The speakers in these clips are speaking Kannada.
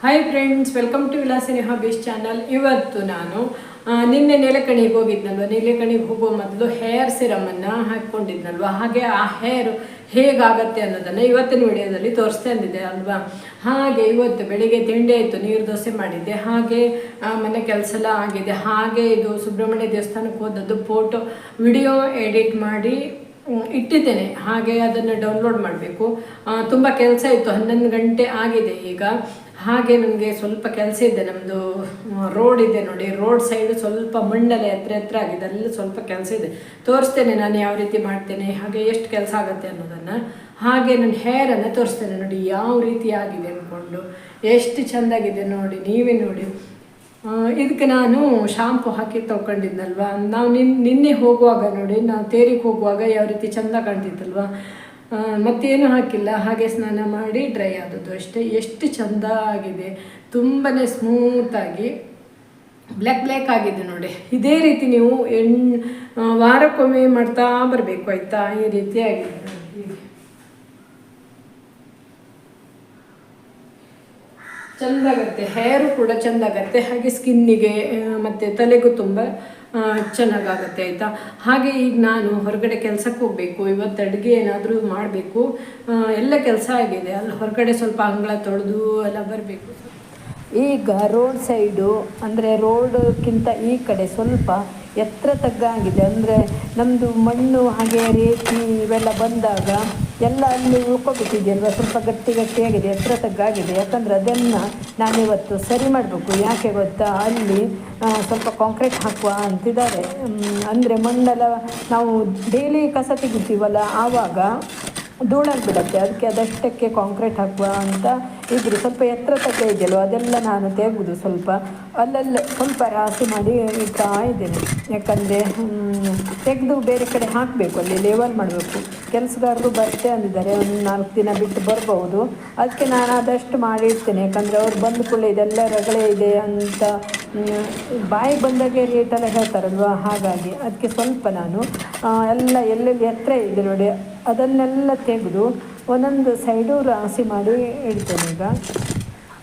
Hi friends welcome to Vilasini hobbies channel ಇವತ್ತು ನಾನು ನಿನ್ನೆ ನೆಲೆಕಣಿಗೆ ಹೋಗಿದ್ನಲ್ವ? ನೆಲೆಕಣಿಗೆ ಹೋಗೋ ಮೊದಲು ಹೇರ್ ಸಿರಮನ್ನು ಹಾಕ್ಕೊಂಡಿದ್ನಲ್ವ? ಹಾಗೆ ಆ ಹೇರ್ ಹೇಗಾಗತ್ತೆ ಅನ್ನೋದನ್ನು ಇವತ್ತಿನ ವಿಡಿಯೋದಲ್ಲಿ ತೋರಿಸ್ತಾ ಅಂದಿದ್ದೆ ಅಲ್ವಾ? ಹಾಗೆ ಇವತ್ತು ಬೆಳಿಗ್ಗೆ ತಿಂಡಿ ಆಯಿತು, ನೀರು ದೋಸೆ ಮಾಡಿದ್ದೆ. ಹಾಗೆ ಮನೆ ಕೆಲಸ ಎಲ್ಲ ಆಗಿದೆ. ಹಾಗೆ ಇದು ಸುಬ್ರಹ್ಮಣ್ಯ ದೇವಸ್ಥಾನಕ್ಕೆ ಹೋದದ್ದು ಫೋಟೋ ವಿಡಿಯೋ ಎಡಿಟ್ ಮಾಡಿ ಇಟ್ಟಿದ್ದೇನೆ. ಹಾಗೆ ಅದನ್ನು ಡೌನ್ಲೋಡ್ ಮಾಡಬೇಕು. ತುಂಬ ಕೆಲಸ ಇತ್ತು, ಹನ್ನೊಂದು ಗಂಟೆ ಆಗಿದೆ ಈಗ. ಹಾಗೆ ನನಗೆ ಸ್ವಲ್ಪ ಕೆಲಸ ಇದೆ ನಮ್ಮದು ರೋಡ್ ಇದೆ ನೋಡಿ ರೋಡ್ ಸೈಡ್ ಸ್ವಲ್ಪ ಮಂಡಲೆ ಎತ್ತರ ಎತ್ತರ ಆಗಿದೆ ಅಲ್ಲಿ ಸ್ವಲ್ಪ ಕೆಲಸ ಇದೆ. ತೋರಿಸ್ತೇನೆ ನಾನು ಯಾವ ರೀತಿ ಮಾಡ್ತೇನೆ, ಹಾಗೆ ಎಷ್ಟು ಕೆಲಸ ಆಗುತ್ತೆ ಅನ್ನೋದನ್ನು. ಹಾಗೆ ನನ್ನ ಹೇರನ್ನು ತೋರಿಸ್ತೇನೆ ನೋಡಿ, ಯಾವ ರೀತಿ ಆಗಿದೆ ಅಂದ್ಕೊಂಡು ಎಷ್ಟು ಚೆಂದಾಗಿದೆ ನೋಡಿ, ನೀವೇ ನೋಡಿ. ಇದಕ್ಕೆ ನಾನು ಶಾಂಪು ಹಾಕಿ ತೊಗೊಂಡಿದ್ನಲ್ವ ನಾವು ನಿನ್, ನಿನ್ನೆ ಹೋಗುವಾಗ ನೋಡಿ ನಾವು ತೇರಿಗೆ ಹೋಗುವಾಗ ಯಾವ ರೀತಿ ಚೆಂದ ಕಾಣ್ತಿತ್ತಲ್ವಾ? ಮತ್ತೇನು ಹಾಕಿಲ್ಲ, ಹಾಗೆ ಸ್ನಾನ ಮಾಡಿ ಡ್ರೈ ಆದದ್ದು ಅಷ್ಟೇ. ಎಷ್ಟು ಚಂದ ಆಗಿದೆ. ತುಂಬಾ ಸ್ಮೂತಾಗಿ ಬ್ಲ್ಯಾಕ್ ಬ್ಲ್ಯಾಕ್ ಆಗಿದೆ ನೋಡಿ. ಇದೇ ರೀತಿ ನೀವು ಎಣ್ ವಾರಕ್ಕೊಮ್ಮೆ ಮಾಡ್ತಾ ಬರಬೇಕು, ಆಯಿತಾ? ಈ ರೀತಿ ಆಗಿದೆ ಚೆಂದಾಗತ್ತೆ. ಹೇರು ಕೂಡ ಚೆಂದಾಗತ್ತೆ. ಹಾಗೆ ಸ್ಕಿನ್ನಿಗೆ ಮತ್ತು ತಲೆಗೂ ತುಂಬ ಚೆನ್ನಾಗಾಗತ್ತೆ ಆಯಿತಾ? ಹಾಗೆ ಈಗ ನಾನು ಹೊರಗಡೆ ಕೆಲಸಕ್ಕೆ ಹೋಗಬೇಕು, ಇವತ್ತು ಅಡುಗೆ ಏನಾದರೂ ಮಾಡಬೇಕು ಎಲ್ಲ ಕೆಲಸ ಆಗಿದೆ. ಅಲ್ಲಿ ಹೊರಗಡೆ ಸ್ವಲ್ಪ ಅಂಗಳ ತೊಳೆದು ಎಲ್ಲ ಬರಬೇಕು. ಈಗ ರೋಡ್ ಸೈಡು, ಅಂದರೆ ರೋಡ್ಕ್ಕಿಂತ ಈ ಕಡೆ ಸ್ವಲ್ಪ ಎತ್ತರ ತಗ್ಗಾಗಿದೆ ಅಂದರೆ ನಮ್ಮದು ಮಣ್ಣು ಹಾಗೆ ರೇತಿ ಇವೆಲ್ಲ ಬಂದಾಗ ಎಲ್ಲ ಅಲ್ಲಿ ಉಳ್ಕೊಬಿಟ್ಟಿದೆಯಲ್ವ? ಸ್ವಲ್ಪ ಗಟ್ಟಿ ಗಟ್ಟಿಯಾಗಿದೆ ಎತ್ತರ ತಗ್ಗಾಗಿದೆ ಯಾಕಂದರೆ ಅದನ್ನು ನಾನಿವತ್ತು ಸರಿ ಮಾಡಬೇಕು. ಯಾಕೆ ಗೊತ್ತಾ? ಅಲ್ಲಿ ಸ್ವಲ್ಪ ಕಾಂಕ್ರೀಟ್ ಹಾಕುವ ಅಂತಿದ್ದಾರೆ. ಅಂದರೆ ಮಣ್ಣೆಲ್ಲ ನಾವು ಡೈಲಿ ಕಸ ತೆಗಿತೀವಲ್ಲ, ಆವಾಗ ಧೂಳಾಗ್ಬಿಡತ್ತೆ. ಅದಕ್ಕೆ ಅದಷ್ಟಕ್ಕೆ ಕಾಂಕ್ರೀಟ್ ಹಾಕುವ ಅಂತ ಇದ್ರು. ಸ್ವಲ್ಪ ಎತ್ತರ ತಕ್ಕ ಇದೆಯಲ್ವ? ಅದೆಲ್ಲ ನಾನು ತೆಗೆದು ಸ್ವಲ್ಪ. ಅಲ್ಲಲ್ಲಿ ಸ್ವಲ್ಪ ರಾಶಿ ಮಾಡಿ ಇಡ್ತಾ ಇದ್ದೇನೆ. ಯಾಕಂದರೆ ತೆಗೆದು ಬೇರೆ ಕಡೆ ಹಾಕಬೇಕು. ಅಲ್ಲಿ ಲೇವಲ್ ಮಾಡಬೇಕು. ಕೆಲಸಗಾರರು ಬರ್ತೆ ಅಂದಿದ್ದಾರೆ. ಒಂದು ನಾಲ್ಕು ದಿನ ಬಿಟ್ಟು ಬರ್ಬೋದು. ಅದಕ್ಕೆ ನಾನು ಆದಷ್ಟು ಮಾಡಿ ಇಡ್ತೇನೆ. ಯಾಕಂದರೆ ಅವ್ರು ಬಂದ ಕೂಡ ಇದೆಲ್ಲ ರಗಳೆ ಇದೆ ಅಂತ ಬಾಯಿ ಬಂದಾಗೆ ರೇಟೆಲ್ಲ ಹೇಳ್ತಾರಲ್ವ? ಹಾಗಾಗಿ. ಅದಕ್ಕೆ ಸ್ವಲ್ಪ ನಾನು ಎಲ್ಲ ಎಲ್ಲೆಲ್ಲಿ ಎತ್ತರ ಇದೆ ನೋಡಿ. ಅದನ್ನೆಲ್ಲ ತೆಗೆದು ಒಂದೊಂದು ಸೈಡು ರಾಸಿ ಮಾಡಿ ಇಡ್ತೇನೆ ಈಗ.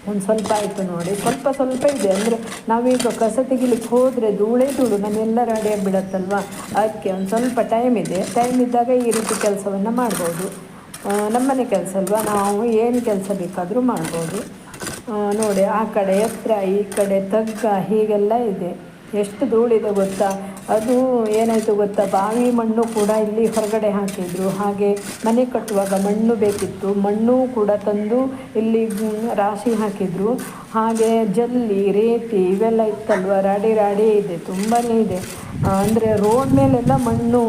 ಒಂದು ಸ್ವಲ್ಪ ಆಯಿತು ನೋಡಿ. ಸ್ವಲ್ಪ ಸ್ವಲ್ಪ ಇದೆ. ಅಂದರೆ ನಾವೀಗ ಕಸ ತೆಗಿಲಿಕ್ಕೆ ಹೋದರೆ ಧೂಳೇ ಧೂಳು. ನಮ್ಮೆಲ್ಲ ರೆಡಿಯಾಗಿ ಬಿಡತ್ತಲ್ವ ಅದಕ್ಕೆ ಒಂದು ಸ್ವಲ್ಪ ಟೈಮ್ ಇದೆ. ಟೈಮ್ ಇದ್ದಾಗ ಈ ರೀತಿ ಕೆಲಸವನ್ನು ಮಾಡ್ಬೋದು. ನಮ್ಮನೆ ಕೆಲಸ ಅಲ್ವಾ? ನಾವು ಏನು ಕೆಲಸ ಬೇಕಾದರೂ ಮಾಡ್ಬೋದು. ನೋಡಿ, ಆ ಕಡೆ ಎತ್ತರ, ಈ ಕಡೆ ತಗ್ಗ, ಹೀಗೆಲ್ಲ ಇದೆ. ಎಷ್ಟು ಧೂಳಿದೆ ಗೊತ್ತಾ? ಅದು ಏನಾಯಿತು ಗೊತ್ತಾ? ಬಾವಿ ಮಣ್ಣು ಕೂಡ ಇಲ್ಲಿ ಹೊರಗಡೆ ಹಾಕಿದ್ರು. ಹಾಗೆ ಮನೆ ಕಟ್ಟುವಾಗ ಮಣ್ಣು ಬೇಕಿತ್ತು. ಮಣ್ಣು ಕೂಡ ತಂದು ಇಲ್ಲಿ ರಾಶಿ ಹಾಕಿದ್ರು. ಹಾಗೆ ಜಲ್ಲಿ, ರೇತಿ ಇವೆಲ್ಲ ಇತ್ತಲ್ವ? ರಾಡಿ ರಾಡಿ ಇದೆ. ತುಂಬಾ ಇದೆ. ಅಂದರೆ ರೋಡ್ ಮೇಲೆಲ್ಲ ಮಣ್ಣು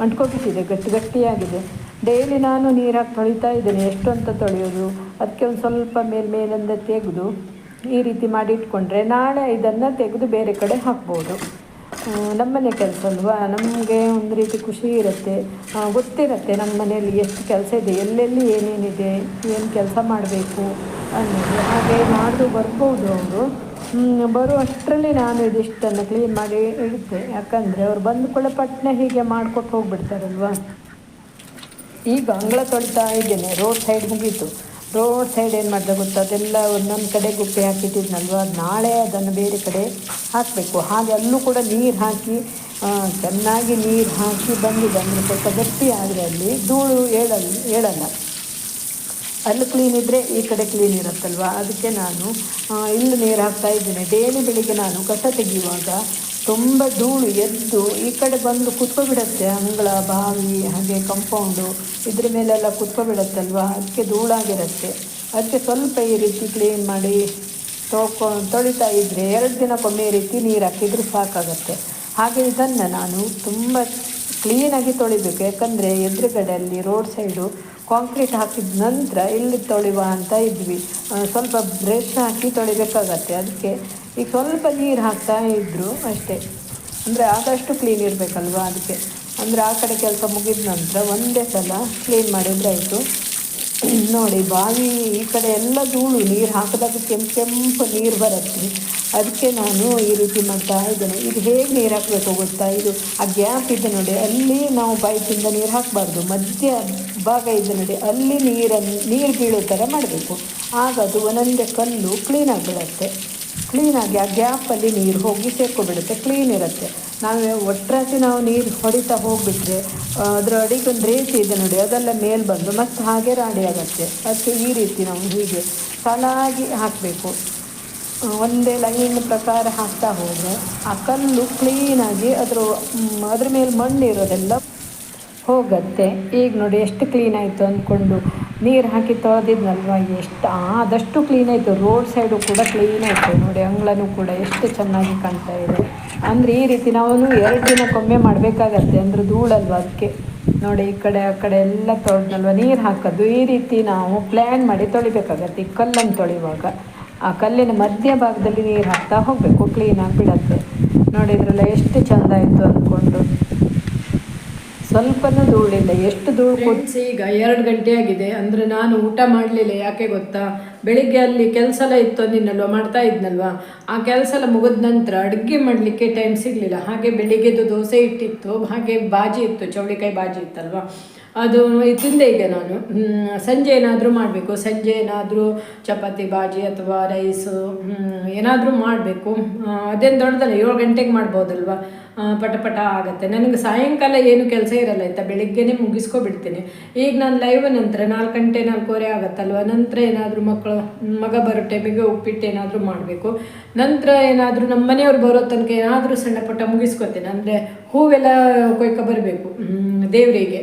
ಅಂಟ್ಕೊಬಿಟ್ಟಿದೆ. ಗಟ್ಟಿ, ಗಟ್ಟಿಯಾಗಿದೆ. ಡೈಲಿ ನಾನು ನೀರಾಗಿ ತೊಳಿತಾ ಇದ್ದೇನೆ. ಎಷ್ಟು ಅಂತ ತೊಳೆಯೋದು? ಅದಕ್ಕೆ ಒಂದು ಸ್ವಲ್ಪ ಮೇಲ್ಮೇಲಿಂದ ತೆಗೆದು ಈ ರೀತಿ ಮಾಡಿ ಇಟ್ಕೊಂಡ್ರೆ ನಾಳೆ ಇದನ್ನು ತೆಗೆದು ಬೇರೆ ಕಡೆ ಹಾಕ್ಬೋದು. ನಮ್ಮನೆ ಕೆಲಸ ಅಲ್ವಾ? ನಮಗೆ ಒಂದು ರೀತಿ ಖುಷಿ ಇರುತ್ತೆ. ಗೊತ್ತಿರುತ್ತೆ ನಮ್ಮ ಮನೆಯಲ್ಲಿ ಎಷ್ಟು ಕೆಲಸ ಇದೆ, ಎಲ್ಲೆಲ್ಲಿ ಏನೇನಿದೆ, ಏನು ಕೆಲಸ ಮಾಡಬೇಕು ಅನ್ನೋದು. ಹಾಗೆ ನಾಡ್ದು ಬರ್ಬೋದು ಅವರು. ಬರೋ ಅಷ್ಟರಲ್ಲಿ ನಾನು ಇದಿಷ್ಟನ್ನು ಕ್ಲೀನ್ ಮಾಡಿ ಇಡುತ್ತೆ ಯಾಕಂದರೆ ಅವ್ರು ಬಂದ ಕೂಡ ಪಟ್ನೆ ಹೀಗೆ ಮಾಡಿಕೊಟ್ಟು ಹೋಗ್ಬಿಡ್ತಾರಲ್ವಾ? ಈಗ ಅಂಗಳ ತೊಳಿತಾ ಇದ್ದೇನೆ, ರೋಡ್ ಸೈಡ್ ಮುಗೀತು. ರೋಡ್ ಸೈಡ್ ಏನು ಮಾಡಿದೆ ಗೊತ್ತಾ? ಅದೆಲ್ಲ ಒಂದೊಂದು ಕಡೆ ಗುಪ್ಪೆ ಹಾಕಿಟ್ಟಿದ್ನಲ್ವ? ನಾಳೆ ಅದನ್ನು ಬೇರೆ ಕಡೆ ಹಾಕಬೇಕು. ಹಾಗೆ ಅಲ್ಲೂ ಕೂಡ ನೀರು ಹಾಕಿ ಚೆನ್ನಾಗಿ ನೀರು ಹಾಕಿ ಬಂದಿದೆ. ಅಂದರೆ ಸ್ವಲ್ಪ ಗಟ್ಟಿ ಆದರೆ ಅಲ್ಲಿ ಧೂಳು ಹೇಳಲ್ಲ. ಏಳಲ್ಲ ಅಲ್ಲಿ ಕ್ಲೀನ್ ಇದ್ದರೆ ಈ ಕಡೆ ಕ್ಲೀನ್ ಇರುತ್ತಲ್ವ? ಅದಕ್ಕೆ ನಾನು ಇಲ್ಲಿ ನೀರು ಹಾಕ್ತಾ ಇದ್ದೇನೆ. ಡೈಲಿ ಬೆಳಿಗ್ಗೆ ನಾನು ಕಸ ತೆಗೆಯುವಾಗ ತುಂಬ ಧೂಳು ಎದ್ದು ಈ ಕಡೆ ಬಂದು ಕುತ್ಕೊಬಿಡತ್ತೆ ಅಂಗಳ ಬಾವಿ ಹಾಗೆ ಕಂಪೌಂಡು ಇದ್ರ ಮೇಲೆಲ್ಲ ಕುತ್ಕೊಬಿಡತ್ತಲ್ವ? ಅದಕ್ಕೆ ಧೂಳಾಗಿರುತ್ತೆ. ಅದಕ್ಕೆ ಸ್ವಲ್ಪ ಈ ರೀತಿ ಕ್ಲೀನ್ ಮಾಡಿ ತೊಳ್ಕೊ, ತೊಳಿತಾ ಇದ್ದರೆ ಎರಡು ದಿನಕ್ಕೊಮ್ಮೆ ಈ ರೀತಿ ನೀರು ಹಾಕಿದ್ರೆ ಸಾಕಾಗತ್ತೆ. ಹಾಗೆ ಇದನ್ನು ನಾನು ತುಂಬ ಕ್ಲೀನಾಗಿ ತೊಳಿಬೇಕು. ಯಾಕಂದರೆ ಎದುರುಗಡೆ ಅಲ್ಲಿ ರೋಡ್ ಸೈಡು ಕಾಂಕ್ರೀಟ್ ಹಾಕಿದ ನಂತರ ಇಲ್ಲಿ ತೊಳೆಯುವ ಅಂತ ಇದ್ವಿ. ಸ್ವಲ್ಪ ಬ್ರಷ್ ಹಾಕಿ ತೊಳಿಬೇಕಾಗತ್ತೆ. ಅದಕ್ಕೆ ಈಗ ಸ್ವಲ್ಪ ನೀರು ಹಾಕ್ತಾ ಇದ್ದರು ಅಷ್ಟೇ. ಅಂದರೆ ಆದಷ್ಟು ಕ್ಲೀನ್ ಇರಬೇಕಲ್ವ ಅದಕ್ಕೆ. ಅಂದರೆ ಆ ಕಡೆ ಕೆಲಸ ಮುಗಿದ ನಂತರ ಒಂದೇ ಸಲ ಕ್ಲೀನ್ ಮಾಡಿದರೆ ಆಯಿತು. ನೋಡಿ, ಬಾವಿ ಈ ಕಡೆ ಎಲ್ಲ ಧೂಳು, ನೀರು ಹಾಕಿದಾಗ ಕೆಂಪು ಕೆಂಪು ನೀರು ಬರುತ್ತೆ. ಅದಕ್ಕೆ ನಾನು ಈ ರೀತಿ ಮಾಡ್ತಾ ಇದ್ದೇನೆ. ಇದು ಹೇಗೆ ನೀರು ಹಾಕಬೇಕು ಗೊತ್ತಾ? ಇದು ಆ ಗ್ಯಾಪ್ ಇದೆ ನೋಡಿ. ಅಲ್ಲಿ ನಾವು ಬೈಕಿಂದ ನೀರು ಹಾಕಬಾರ್ದು. ಮಧ್ಯ ಭಾಗ ಇದೆ ನೋಡಿ, ಅಲ್ಲಿ ನೀರನ್ನು, ನೀರು ಬೀಳೋ ಥರ ಮಾಡಬೇಕು. ಆಗ ಅದು ಒಂದೊಂದೇ ಕಲ್ಲು ಕ್ಲೀನಾಗಿ ಬೀಳುತ್ತೆ ಕ್ಲೀನಾಗಿ ಆ ಗ್ಯಾಪಲ್ಲಿ ನೀರು ಹೋಗಿ ಸೇರ್ಕೊಬಿಡುತ್ತೆ ಕ್ಲೀನ್ ಇರುತ್ತೆ. ನಾವು ಒಟ್ರಾಸಿ ನಾವು ನೀರು ಹೊಡಿತಾ ಹೋಗಿಬಿಟ್ರೆ, ಅದರ ಅಡಿಗೆ ಒಂದು ರೇಖೆ ಇದೆ ನೋಡಿ, ಅದೆಲ್ಲ ಮೇಲೆ ಬಂದು ಮತ್ತೆ ಹಾಗೆ ರಾಡಿ ಆಗುತ್ತೆ. ಅದಕ್ಕೆ ಈ ರೀತಿ ನಾವು ಹೀಗೆ ಸಾಲಾಗಿ ಹಾಕಬೇಕು. ಒಂದೇ ಲೈನ್ ಪ್ರಕಾರ ಹಾಕ್ತಾ ಹೋದರೆ ಆ ಕಲ್ಲು ಕ್ಲೀನಾಗಿ ಅದರ ಅದ್ರ ಮೇಲೆ ಮಣ್ಣು ಇರೋದೆಲ್ಲ ಹೋಗುತ್ತೆ. ಈಗ ನೋಡಿ ಎಷ್ಟು ಕ್ಲೀನ್ ಆಯಿತು ಅಂದ್ಕೊಂಡು ನೀರು ಹಾಕಿ ತೊಳೆದಿದ್ನಲ್ವ? ಎಷ್ಟು ಆದಷ್ಟು ಕ್ಲೀನ್ ಆಯಿತು. ರೋಡ್ ಸೈಡು ಕೂಡ ಕ್ಲೀನ್ ಆಯಿತು. ನೋಡಿ ಅಂಗಳನೂ ಕೂಡ ಎಷ್ಟು ಚೆನ್ನಾಗಿ ಕಾಣ್ತಾ ಇದೆ. ಅಂದರೆ ಈ ರೀತಿ ನಾವು ಎರಡು ದಿನಕ್ಕೊಮ್ಮೆ ಮಾಡಬೇಕಾಗತ್ತೆ. ಅಂದರೆ ಧೂಳಲ್ವ ಅದಕ್ಕೆ ನೋಡಿ ಈ ಕಡೆ, ಆ ಕಡೆ ಎಲ್ಲ ತೊಳೆದ್ನಲ್ವ? ನೀರು ಹಾಕೋದು. ಈ ರೀತಿ ನಾವು ಪ್ಲ್ಯಾನ್ ಮಾಡಿ ತೊಳಿಬೇಕಾಗತ್ತೆ. ಈ ಕಲ್ಲನ್ನು ತೊಳೆಯುವಾಗ ಆ ಕಲ್ಲಿನ ಮಧ್ಯ ಭಾಗದಲ್ಲಿ ನೀರು ಹಾಕ್ತಾ ಹೋಗಬೇಕು. ಕ್ಲೀನಾಗಿ ಬಿಡತ್ತೆ. ನೋಡಿದ್ರಲ್ಲ ಎಷ್ಟು ಚೆಂದ ಆಯಿತು ಅಂದ್ಕೊಂಡು ಸ್ವಲ್ಪನೂ ಧೂಳಿಲ್ಲ. ಎಷ್ಟು ಧೂಳು ಫ್ರೆಂಡ್ಸ್ ಈಗ ಎರಡು ಗಂಟೆ ಆಗಿದೆ. ಅಂದರೆ ನಾನು ಊಟ ಮಾಡಲಿಲ್ಲ. ಯಾಕೆ ಗೊತ್ತಾ? ಬೆಳಿಗ್ಗೆ ಅಲ್ಲಿ ಕೆಲಸ ಎಲ್ಲ ಇತ್ತು ಅಂದಿನಲ್ವ? ಮಾಡ್ತಾ ಇದ್ನಲ್ವ? ಆ ಕೆಲಸ ಎಲ್ಲ ಮುಗಿದ ನಂತರ ಅಡುಗೆ ಮಾಡಲಿಕ್ಕೆ ಟೈಮ್ ಸಿಗಲಿಲ್ಲ. ಹಾಗೆ ಬೆಳಿಗ್ಗೆದು ದೋಸೆ ಇಟ್ಟಿತ್ತು. ಹಾಗೆ ಬಾಜಿ ಇತ್ತು. ಚೌಳಿಕಾಯಿ ಬಾಜಿ ಇತ್ತಲ್ವಾ? ಅದು ತಿಂದೆ ಈಗ ನಾನು. ಸಂಜೆ ಏನಾದರೂ ಮಾಡಬೇಕು. ಸಂಜೆ ಏನಾದರೂ ಚಪಾತಿ, ಬಾಜಿ ಅಥವಾ ರೈಸು ಏನಾದರೂ ಮಾಡಬೇಕು. ಅದೇನು ದೊಡ್ಡದಲ್ಲ, ಏಳು ಗಂಟೆಗೆ ಮಾಡ್ಬೋದಲ್ವ? ಆ, ಪಟ ಪಟ ಆಗುತ್ತೆ. ನನಗೆ ಸಾಯಂಕಾಲ ಏನು ಕೆಲಸ ಇರಲ್ಲ ಆಯ್ತಾ? ಬೆಳಿಗ್ಗೆನೇ ಮುಗಿಸ್ಕೊಬಿಡ್ತೀನಿ. ಈಗ ನಾನು ಲೈವ್ ನಂತರ ನಾಲ್ಕು ಗಂಟೆ ನಾಲ್ಕೂವರೆ ಆಗುತ್ತಲ್ವ? ನಂತರ ಏನಾದರೂ ಮಕ್ಕಳು ಮಗ ಬರೋ ಟೈಮಿಗೆ ಉಪ್ಪಿಟ್ಟು ಏನಾದರೂ ಮಾಡಬೇಕು. ನಂತರ ಏನಾದರೂ ನಮ್ಮ ಮನೆಯವ್ರು ಬರೋ ತನಕ ಏನಾದರೂ ಸಣ್ಣ ಪುಟ್ಟ ಮುಗಿಸ್ಕೊತೀನಿ. ಅಂದರೆ ಹೂವೆಲ್ಲ ಕೊಯ್ಕೊ ಬರಬೇಕು ದೇವರಿಗೆ.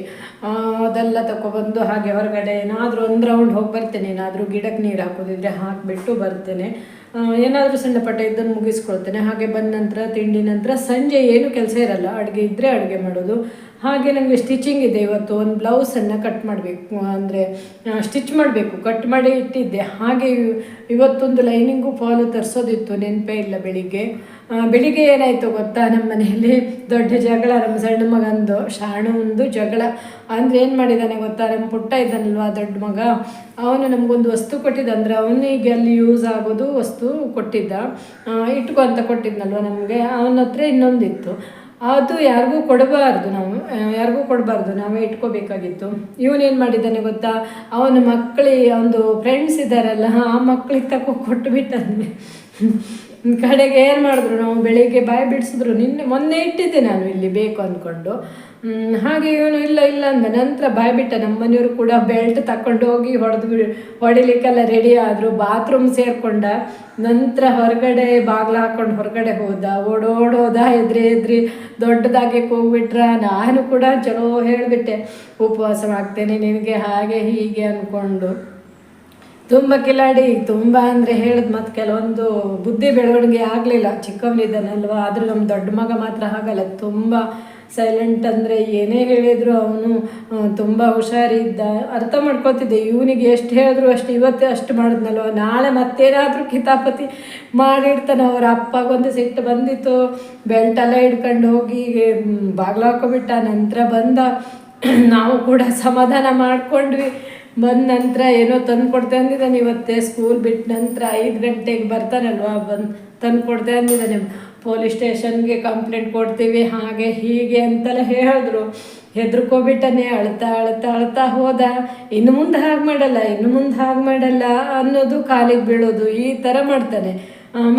ಅದೆಲ್ಲ ತಗೊಬಂದು ಹಾಗೆ ಹೊರಗಡೆ ಏನಾದರೂ ಒಂದು ರೌಂಡ್ ಹೋಗಿ ಬರ್ತೇನೆ. ಏನಾದರೂ ಗಿಡಕ್ಕೆ ನೀರು ಹಾಕೋದಿದ್ರೆ ಹಾಕಿಬಿಟ್ಟು ಬರ್ತೇನೆ. ಏನಾದರೂ ಸಣ್ಣ ಪಟ್ಟ ಇದನ್ನು ಮುಗಿಸ್ಕೊಳ್ತೇನೆ. ಹಾಗೆ ಬಂದ ನಂತರ, ತಿಂಡಿ ನಂತರ ಸಂಜೆ ಏನು ಕೆಲಸ ಇರಲ್ಲ. ಅಡುಗೆ ಇದ್ದರೆ ಅಡುಗೆ ಮಾಡೋದು. ಹಾಗೆ ನನಗೆ ಸ್ಟಿಚಿಂಗ್ ಇದೆ ಇವತ್ತು. ಒಂದು ಬ್ಲೌಸನ್ನು ಕಟ್ ಮಾಡಬೇಕು. ಅಂದರೆ ಸ್ಟಿಚ್ ಮಾಡಬೇಕು. ಕಟ್ ಮಾಡಿ ಇಟ್ಟಿದ್ದೆ. ಹಾಗೆ ಇವ್- ಇವತ್ತೊಂದು ಲೈನಿಂಗು ಫಾಲು ತರಿಸೋದಿತ್ತು ನೆನಪೇ ಇಲ್ಲ ಬೆಳಿಗ್ಗೆ. ಬೆಳಿಗ್ಗೆ ಏನಾಯಿತು ಗೊತ್ತಾ? ನಮ್ಮ ಮನೆಯಲ್ಲಿ ದೊಡ್ಡ ಜಗಳ ನಮ್ಮ ಸಣ್ಣ ಮಗಂದು, ಶಾಣು ಒಂದು ಜಗಳ. ಅಂದರೆ ಏನು ಮಾಡಿದ್ದಾನೆ ಗೊತ್ತಾ? ನಮ್ಮ ಪುಟ್ಟ ಇದ್ದಾನಲ್ವಾ ದೊಡ್ಡ ಮಗ? ಅವನು ನಮಗೊಂದು ವಸ್ತು ಕೊಟ್ಟಿದ್ದ. ಅಂದರೆ ಅವನಿಗೆ ಅಲ್ಲಿ ಯೂಸ್ ಆಗೋದು ವಸ್ತು ಕೊಟ್ಟಿದ್ದ. ಇಟ್ಕೊ ಅಂತ ಕೊಟ್ಟಿದ್ನಲ್ವ ನಮಗೆ? ಅವನ ಹತ್ರ ಇನ್ನೊಂದಿತ್ತು. ಅದು ಯಾರಿಗೂ ಕೊಡಬಾರ್ದು ನಾವು ಯಾರಿಗೂ ಕೊಡಬಾರ್ದು, ನಾವೇ ಇಟ್ಕೋಬೇಕಾಗಿತ್ತು. ಇವನೇನು ಮಾಡಿದ್ದಾನೆ ಗೊತ್ತಾ? ಅವನ ಮಕ್ಕಳಿಗೆ ಒಂದು ಫ್ರೆಂಡ್ಸ್ ಇದ್ದಾರಲ್ಲ, ಆ ಮಕ್ಕಳಿಗೆ ತಕೊ ಕೊಟ್ಟುಬಿಟ್ಟಂದೆ ಕಡೆಗೆ ಏನು ಮಾಡಿದ್ರು, ನಾವು ಬೆಳಿಗ್ಗೆ ಬಾಯಿ ಬಿಡಿಸಿದ್ರು. ನಿನ್ನೆ ಮೊನ್ನೆ ಇಟ್ಟಿದ್ದೆ ನಾನು ಇಲ್ಲಿ ಬೇಕು ಅಂದ್ಕೊಂಡು ಹಾಗೆ ಇವನು ಇಲ್ಲ ಇಲ್ಲ ಅಂದ ನಂತರ ಬಾಯಿ ಬಿಟ್ಟ. ನಮ್ಮ ಮನೆಯವರು ಕೂಡ ಬೆಲ್ಟ್ ತಕೊಂಡು ಹೋಗಿ ಹೊಡೆದು ಬಿಡಿ, ಹೊಡಿಲಿಕ್ಕೆಲ್ಲ ರೆಡಿ ಆದರು. ಬಾತ್ರೂಮ್ ಸೇರಿಕೊಂಡ. ನಂತರ ಹೊರಗಡೆ ಬಾಗ್ಲ ಹಾಕ್ಕೊಂಡು ಹೊರಗಡೆ ಹೋದ. ಓಡೋಡೋದ ಎದ್ರಿ ಎದ್ರಿ ದೊಡ್ಡದಾಗಿ ಹೋಗ್ಬಿಟ್ರ ನಾನು ಕೂಡ ಚಲೋ ಹೇಳಿಬಿಟ್ಟೆ. ಉಪವಾಸ ಮಾಡ್ತೇನೆ ನಿನಗೆ ಹಾಗೆ ಹೀಗೆ ಅಂದ್ಕೊಂಡು ತುಂಬ ಕಿಲಾಡಿ, ತುಂಬ ಅಂದರೆ ಹೇಳಿದ್ ಮತ್ತು ಕೆಲವೊಂದು ಬುದ್ಧಿ ಬೆಳವಣಿಗೆ ಆಗಲಿಲ್ಲ. ಚಿಕ್ಕವನಿದ್ದಾನಲ್ವಾ, ಆದರೂ ನಮ್ಮ ದೊಡ್ಡ ಮಗ ಮಾತ್ರ ಹಾಗಲ್ಲ. ತುಂಬ ಸೈಲೆಂಟ್ ಅಂದರೆ ಏನೇ ಹೇಳಿದ್ರು ಅವನು ತುಂಬ ಹುಷಾರಿದ್ದ ಅರ್ಥ ಮಾಡ್ಕೊತಿದ್ದೆ. ಇವನಿಗೆ ಎಷ್ಟು ಹೇಳಿದ್ರು ಅಷ್ಟು ಇವತ್ತೇ ಅಷ್ಟು ಮಾಡಿದ್ನಲ್ವ. ನಾಳೆ ಮತ್ತೇನಾದರೂ ಕಿತಾಪತಿ ಮಾಡಿರ್ತಾನೆ. ಅವ್ರ ಅಪ್ಪಗೊಂದು ಸಿಟ್ಟು ಬಂದಿತ್ತು. ಬೆಲ್ಟೆಲ್ಲ ಹಿಡ್ಕೊಂಡು ಹೋಗಿ ಬಾಗ್ಲ ಹಾಕೋಬಿಟ್ಟ ನಂತರ ಬಂದ, ನಾವು ಕೂಡ ಸಮಾಧಾನ ಮಾಡ್ಕೊಂಡ್ವಿ. ಬಂದ ನಂತರ ಏನೋ ತಂದು ಕೊಡ್ತೆ ಅಂದಿದ್ದಾನೆ ಇವತ್ತೇ ಸ್ಕೂಲ್ ಬಿಟ್ಟ ನಂತರ ಐದು ಗಂಟೆಗೆ ಬರ್ತಾನಲ್ವಾ ಬಂದು ತಂದು ಕೊಡ್ತೆ ಅಂದಿದ್ದಾನೆ. ಪೊಲೀಸ್ ಸ್ಟೇಷನ್ಗೆ ಕಂಪ್ಲೇಂಟ್ ಕೊಡ್ತೀವಿ, ಹಾಗೆ ಹೀಗೆ ಅಂತೆಲ್ಲ ಹೇಳಿದ್ರು. ಹೆದ್ರಕೋಬಿಟ್ಟನೆ, ಅಳ್ತಾ ಅಳ್ತಾ ಅಳ್ತಾ ಹೋದ. ಇನ್ನು ಮುಂದೆ ಹಾಗೆ ಮಾಡಲ್ಲ, ಇನ್ನು ಮುಂದೆ ಹಾಗೆ ಮಾಡಲ್ಲ ಅನ್ನೋದು ಕಾಲಿಗೆ ಬೀಳೋದು, ಈ ಥರ ಮಾಡ್ತಾನೆ.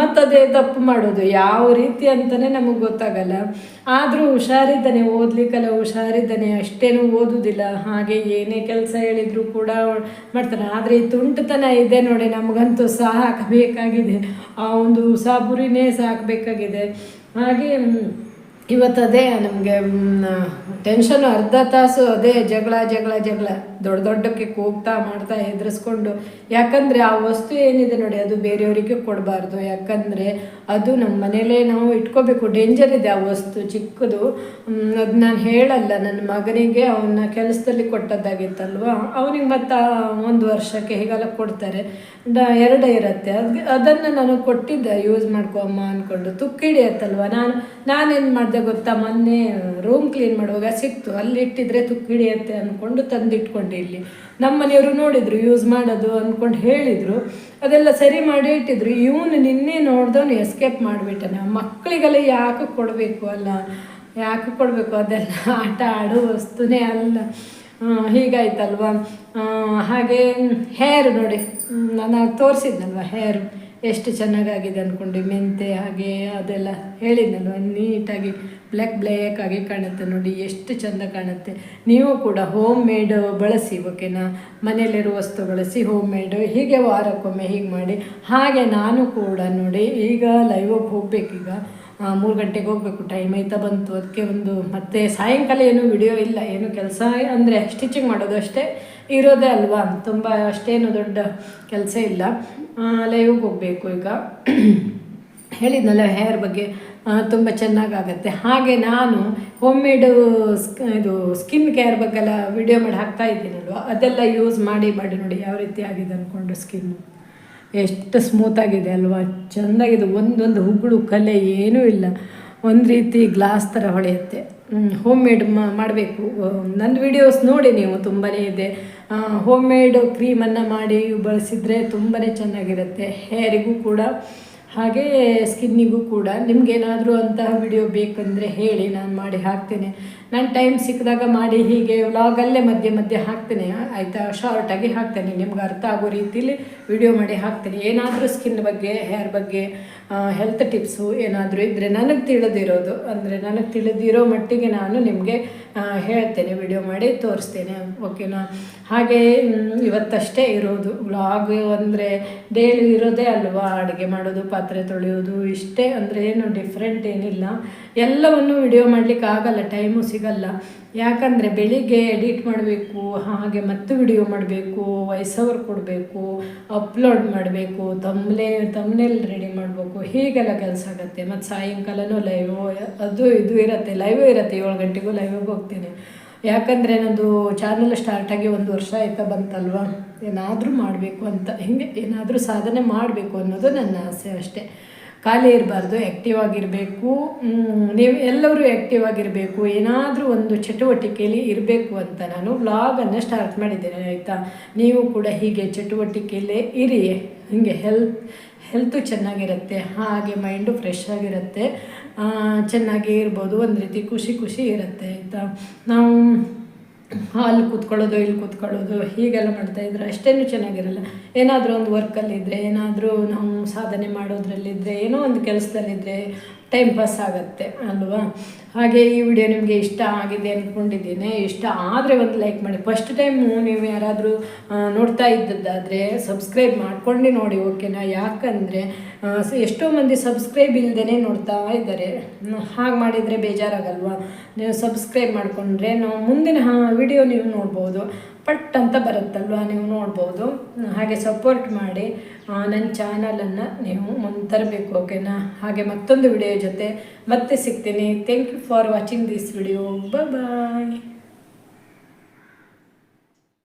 ಮತ್ತದೇ ತಪ್ಪು ಮಾಡೋದು. ಯಾವ ರೀತಿ ಅಂತಲೇ ನಮಗೆ ಗೊತ್ತಾಗಲ್ಲ. ಆದರೂ ಹುಷಾರಿದ್ದಾನೆ, ಓದ್ಲಿಕ್ಕಲ್ಲ ಹುಷಾರಿದ್ದಾನೆ, ಅಷ್ಟೇನು ಓದೋದಿಲ್ಲ. ಹಾಗೆ ಏನೇ ಕೆಲಸ ಹೇಳಿದರೂ ಕೂಡ ಮಾಡ್ತಾನೆ. ಆದರೆ ಈ ತುಂಟುತನ ಇದೆ ನೋಡಿ, ನಮಗಂತೂ ಸಾಕಬೇಕಾಗಿದೆ ಆ ಒಂದು ಸಾಬುರಿನೇ ಸಾಕಬೇಕಾಗಿದೆ. ಹಾಗೆ ಇವತ್ತು ಅದೇ ನಮಗೆ ಟೆನ್ಷನು ಅರ್ಧ ತಾಸು ಅದೇ ಜಗಳ ಜಗಳ ಜಗಳ. ದೊಡ್ಡ ದೊಡ್ಡಕ್ಕೆ ಕೂಗ್ತಾ ಮಾಡ್ತಾ ಹೆದರಿಸ್ಕೊಂಡು, ಯಾಕಂದರೆ ಆ ವಸ್ತು ಏನಿದೆ ನೋಡಿ, ಅದು ಬೇರೆಯವರಿಗೆ ಕೊಡಬಾರ್ದು. ಯಾಕಂದರೆ ಅದು ನಮ್ಮ ಮನೇಲೇ ನಾವು ಇಟ್ಕೋಬೇಕು. ಡೇಂಜರ್ ಇದೆ ಆ ವಸ್ತು, ಚಿಕ್ಕದು. ಅದು ನಾನು ಹೇಳಲ್ಲ, ನನ್ನ ಮಗನಿಗೆ ಅವನ್ನ ಕೆಲಸದಲ್ಲಿ ಕೊಟ್ಟದ್ದಾಗಿತ್ತಲ್ವ? ಅವನಿಗೆ ಮತ್ತೆ ಒಂದು ವರ್ಷಕ್ಕೆ ಹೀಗೆಲ್ಲ ಕೊಡ್ತಾರೆ. ಎರಡೇ ಇರುತ್ತೆ. ಅದು ಅದನ್ನು ನಾನು ಕೊಟ್ಟಿದ್ದೆ ಯೂಸ್ ಮಾಡ್ಕೊಮ್ಮ ಅಂದ್ಕೊಂಡು ತುಕ್ಕಿಡಿಯತ್ತಲ್ವ ನಾನು, ನಾನೇನು ಮಾಡಿದೆ? ಗೊತ್ತಾ, ಮೊನ್ನೆ ರೂಮ್ ಕ್ಲೀನ್ ಮಾಡುವಾಗ ಸಿಕ್ತು. ಅಲ್ಲಿ ಇಟ್ಟಿದ್ರೆ ತುಕ್ಕು ಹಿಡಿಯತ್ತೆ ಅಂದ್ಕೊಂಡು ತಂದಿಟ್ಕೊಂಡೆ ಇಲ್ಲಿ. ನಮ್ಮ ಮನೆಯವರು ನೋಡಿದ್ರು ಯೂಸ್ ಮಾಡೋದು ಅಂದ್ಕೊಂಡು ಹೇಳಿದರು. ಅದೆಲ್ಲ ಸರಿ ಮಾಡಿ ಇಟ್ಟಿದ್ರು. ಇವನು ನಿನ್ನೆ ನೋಡ್ದವನು ಎಸ್ಕೇಪ್ ಮಾಡಿಬಿಟ್ಟನೆ. ಮಕ್ಕಳಿಗೆಲ್ಲ ಯಾಕೆ ಕೊಡಬೇಕು ಅಲ್ಲ? ಯಾಕೆ ಕೊಡಬೇಕು? ಅದೆಲ್ಲ ಆಟ, ಆಡೋ ವಸ್ತುನೇ ಅಲ್ಲ. ಹೀಗಾಯ್ತಲ್ವಾ? ಹಾಗೆ ಹೇರ್ ನೋಡಿ. ನಾನು ತೋರಿಸಿದ್ನಲ್ವ ಹೇರ್ ಎಷ್ಟು ಚೆನ್ನಾಗಾಗಿದೆ ಅಂದ್ಕೊಂಡು ಮೆಂತೆ ಹಾಗೆ ಅದೆಲ್ಲ ಹೇಳಿದ್ನಲ್ವ, ನೀಟಾಗಿ ಬ್ಲ್ಯಾಕ್ ಬ್ಲ್ಯಾಕ್ ಆಗಿ ಕಾಣುತ್ತೆ ನೋಡಿ, ಎಷ್ಟು ಚೆಂದ ಕಾಣುತ್ತೆ. ನೀವು ಕೂಡ ಹೋಮ್ ಮೇಡ್ ಬಳಸಿ ಓಕೆನಾ ಮನೆಯಲ್ಲಿರುವ ವಸ್ತು ಬಳಸಿ ಹೋಮ್ ಮೇಡ್ ಹೀಗೆ ವಾರಕ್ಕೊಮ್ಮೆ ಹೀಗೆ ಮಾಡಿ. ಹಾಗೆ ನಾನು ಕೂಡ ನೋಡಿ, ಈಗ ಲೈವಾಗಿ ಹೋಗ್ಬೇಕೀಗ. ಮೂರು ಗಂಟೆಗೆ ಹೋಗಬೇಕು ಟೈಮ್ ಆಯ್ತಾ ಬಂತು. ಅದಕ್ಕೆ ಒಂದು ಮತ್ತೆ ಸಾಯಂಕಾಲ ಏನು ವಿಡಿಯೋ ಇಲ್ಲ, ಏನು ಕೆಲಸ ಅಂದರೆ ಸ್ಟಿಚಿಂಗ್ ಮಾಡೋದು ಅಷ್ಟೇ. ಇರೋದೇ ಅಲ್ವಾ? ತುಂಬ ಅಷ್ಟೇನು ದೊಡ್ಡ ಕೆಲಸ ಇಲ್ಲ. ಲೈವ್ಗೆ ಹೋಗಬೇಕು ಈಗ. ಹೇಳಿದ್ನಲ್ಲ ಹೇರ್ ಬಗ್ಗೆ ತುಂಬ ಚೆನ್ನಾಗಾಗತ್ತೆ. ಹಾಗೆ ನಾನು ಹೋಮ್ ಮೇಡು ಇದು ಸ್ಕಿನ್ ಕೇರ್ ಬಗ್ಗೆ ಎಲ್ಲ ವಿಡಿಯೋ ಮಾಡಿ ಹಾಕ್ತಾ ಇದ್ದೀನಲ್ವ? ಅದೆಲ್ಲ ಯೂಸ್ ಮಾಡಿ ಮಾಡಿ ನೋಡಿ ಯಾವ ರೀತಿ ಆಗಿದೆ ಅಂದ್ಕೊಂಡು ಸ್ಕಿನ್ ಎಷ್ಟು ಸ್ಮೂತಾಗಿದೆ ಅಲ್ವಾ? ಚೆಂದಾಗಿದೆ ಒಂದೊಂದು ಹುಗುಳು ಕಲೆ ಏನೂ ಇಲ್ಲ. ಒಂದು ರೀತಿ ಗ್ಲಾಸ್ ಥರ ಹೊಳೆಯುತ್ತೆ. ಹೋಮ್ ಮೇಡ್ ಮಾಡಬೇಕು. ನನ್ನ ವಿಡಿಯೋಸ್ ನೋಡಿ ನೀವು ತುಂಬಾ ಇದೆ. ಹೋಮ್ ಮೇಡ್ ಕ್ರೀಮನ್ನು ಮಾಡಿ ಬಳಸಿದರೆ ತುಂಬಾ ಚೆನ್ನಾಗಿರುತ್ತೆ. ಹೇರಿಗೂ ಕೂಡ, ಹಾಗೆ ಸ್ಕಿನ್ನಿಗೂ ಕೂಡ. ನಿಮಗೇನಾದರೂ ಅಂತಹ ವಿಡಿಯೋ ಬೇಕಂದರೆ ಹೇಳಿ, ನಾನು ಮಾಡಿ ಹಾಕ್ತೇನೆ. ನಾನು ಟೈಮ್ ಸಿಕ್ಕಿದಾಗ ಮಾಡಿ ಹೀಗೆ ವ್ಲಾಗಲ್ಲೇ ಮಧ್ಯೆ ಮಧ್ಯೆ ಹಾಕ್ತೇನೆ. ಆಯಿತಾ? ಶಾರ್ಟಾಗಿ ಹಾಕ್ತೇನೆ. ನಿಮ್ಗೆ ಅರ್ಥ ಆಗೋ ರೀತಿಲಿ ವಿಡಿಯೋ ಮಾಡಿ ಹಾಕ್ತೇನೆ. ಏನಾದರೂ ಸ್ಕಿನ್ ಬಗ್ಗೆ ಹೇರ್ ಬಗ್ಗೆ ಹೆಲ್ತ್ ಟಿಪ್ಸು ಏನಾದರೂ ಇದ್ದರೆ ನನಗೆ ತಿಳಿದಿರೋದು. ಅಂದರೆ ನನಗೆ ತಿಳಿದಿರೋ ಮಟ್ಟಿಗೆ ನಾನು ನಿಮಗೆ ಹೇಳ್ತೇನೆ. ವಿಡಿಯೋ ಮಾಡಿ ತೋರಿಸ್ತೇನೆ. ಓಕೆನಾ ಹಾಗೆ ಇವತ್ತಷ್ಟೇ ಇರೋದು. ವ್ಲಾಗ್ ಅಂದರೆ ಡೈಲಿ ಇರೋದೇ ಅಲ್ವಾ? ಅಡುಗೆ ಮಾಡೋದು, ಪಾತ್ರೆ ತೊಳೆಯೋದು, ಇಷ್ಟೇ. ಅಂದರೆ ಏನು ಡಿಫ್ರೆಂಟ್ ಏನಿಲ್ಲ. ಎಲ್ಲವನ್ನು ವಿಡಿಯೋ ಮಾಡಲಿಕ್ಕೆ ಆಗಲ್ಲ ಟೈಮು ಸಿಗಲ್ಲ. ಯಾಕಂದರೆ ಬೆಳಿಗ್ಗೆ ಎಡಿಟ್ ಮಾಡಬೇಕು, ಹಾಗೆ ಮತ್ತೆ ವಿಡಿಯೋ ಮಾಡಬೇಕು ವಯಸ್ಸವ್ರು ಕೊಡಬೇಕು ಅಪ್ಲೋಡ್ ಮಾಡಬೇಕು ತಮ್ಮನೇ ತಮ್ಮನೇಲಿ ರೆಡಿ ಮಾಡಬೇಕು, ಹೀಗೆಲ್ಲ ಕೆಲಸ ಆಗುತ್ತೆ. ಮತ್ತು ಸಾಯಂಕಾಲನೂ ಲೈವ್ ಅದು ಇದು ಇರುತ್ತೆ ಲೈವ್ ಇರುತ್ತೆ. ಏಳು ಗಂಟೆಗೂ ಲೈವ್ಗೆ ಹೋಗ್ತೀನಿ. ಯಾಕಂದರೆ ನಂದು ಚಾನಲ್ ಸ್ಟಾರ್ಟಾಗಿ ಒಂದು ವರ್ಷ ಆಯ್ತಾ ಬಂತಲ್ವಾ? ಏನಾದರೂ ಮಾಡಬೇಕು ಅಂತ, ಹಿಂಗೆ ಏನಾದರೂ ಸಾಧನೆ ಮಾಡಬೇಕು ಅನ್ನೋದು ನನ್ನ ಆಸೆ ಅಷ್ಟೇ. ಖಾಲಿ ಇರಬಾರ್ದು ಆ್ಯಕ್ಟಿವ್ ಆಗಿರಬೇಕು. ನೀವು ಎಲ್ಲರೂ ಆ್ಯಕ್ಟಿವ್ ಆಗಿರಬೇಕು. ಏನಾದರೂ ಒಂದು ಚಟುವಟಿಕೆಯಲ್ಲಿ ಇರಬೇಕು ಅಂತ ನಾನು ವ್ಲಾಗನ್ನು ಸ್ಟಾರ್ಟ್ ಮಾಡಿದ್ದೇನೆ, ಆಯಿತಾ? ನೀವು ಕೂಡ ಹೀಗೆ ಚಟುವಟಿಕೆಯಲ್ಲೇ ಇರಿ. ಹೀಗೆ ಹೆಲ್ತ್ ಹೆಲ್ತು ಚೆನ್ನಾಗಿರುತ್ತೆ, ಹಾಗೆ ಮೈಂಡು ಫ್ರೆಶ್ ಆಗಿರುತ್ತೆ. ಚೆನ್ನಾಗಿ ಇರ್ಬೋದು, ಒಂದು ರೀತಿ ಖುಷಿ ಖುಷಿ ಇರುತ್ತೆ, ಆಯಿತಾ? ನಾವು ಅಲ್ಲಿ ಕೂತ್ಕೊಳ್ಳೋದು ಇಲ್ಲಿ ಕೂತ್ಕೊಳ್ಳೋದು, ಹೀಗೆಲ್ಲ ಮಾಡ್ತಾ ಇದ್ರೆ ಅಷ್ಟೇನು ಚೆನ್ನಾಗಿರಲ್ಲ. ಏನಾದರೂ ಒಂದು ವರ್ಕಲ್ಲಿದ್ದರೆ ಏನಾದರೂ ನಾವು ಸಾಧನೆ ಮಾಡೋದ್ರಲ್ಲಿದ್ದರೆ ಏನೋ ಒಂದು ಕೆಲಸದಲ್ಲಿದ್ದರೆ ಟೈಮ್ ಪಾಸ್ ಆಗುತ್ತೆ, ಅಲ್ವಾ? ಹಾಗೆ ಈ ವಿಡಿಯೋ ನಿಮಗೆ ಇಷ್ಟ ಆಗಿದೆ ಅಂದ್ಕೊಂಡಿದ್ದೀನಿ ಇಷ್ಟ ಆದರೆ ಒಂದು ಲೈಕ್ ಮಾಡಿ. ಫಸ್ಟ್ ಟೈಮು ನೀವು ಯಾರಾದರೂ ನೋಡ್ತಾ ಇದ್ದದ್ದಾದರೆ ಸಬ್ಸ್ಕ್ರೈಬ್ ಮಾಡ್ಕೊಂಡು ನೋಡಿ ಓಕೆನಾ ಯಾಕಂದರೆ ಎಷ್ಟೋ ಮಂದಿ ಸಬ್ಸ್ಕ್ರೈಬ್ ಇಲ್ಲದೇ ನೋಡ್ತಾ ಇದ್ದಾರೆ. ಹಾಗೆ ಮಾಡಿದರೆ ಬೇಜಾರಾಗಲ್ವಾ? ನೀವು ಸಬ್ಸ್ಕ್ರೈಬ್ ಮಾಡಿಕೊಂಡ್ರೆ ನಾವು ಮುಂದಿನ ವಿಡಿಯೋ ನೀವು ನೋಡ್ಬೋದು. ಪಟ್ ಅಂತ ಬರುತ್ತಲ್ವ ನೀವು ನೋಡ್ಬೋದು. ಹಾಗೆ ಸಪೋರ್ಟ್ ಮಾಡಿ ನನ್ನ ಚಾನಲನ್ನು ನೀವು ಮುಂದೆ ತರಬೇಕು ಓಕೆನಾ ಹಾಗೆ ಮತ್ತೊಂದು ವಿಡಿಯೋ ಜೊತೆ ಮತ್ತೆ ಸಿಗ್ತೀನಿ. Thank you for watching this video bye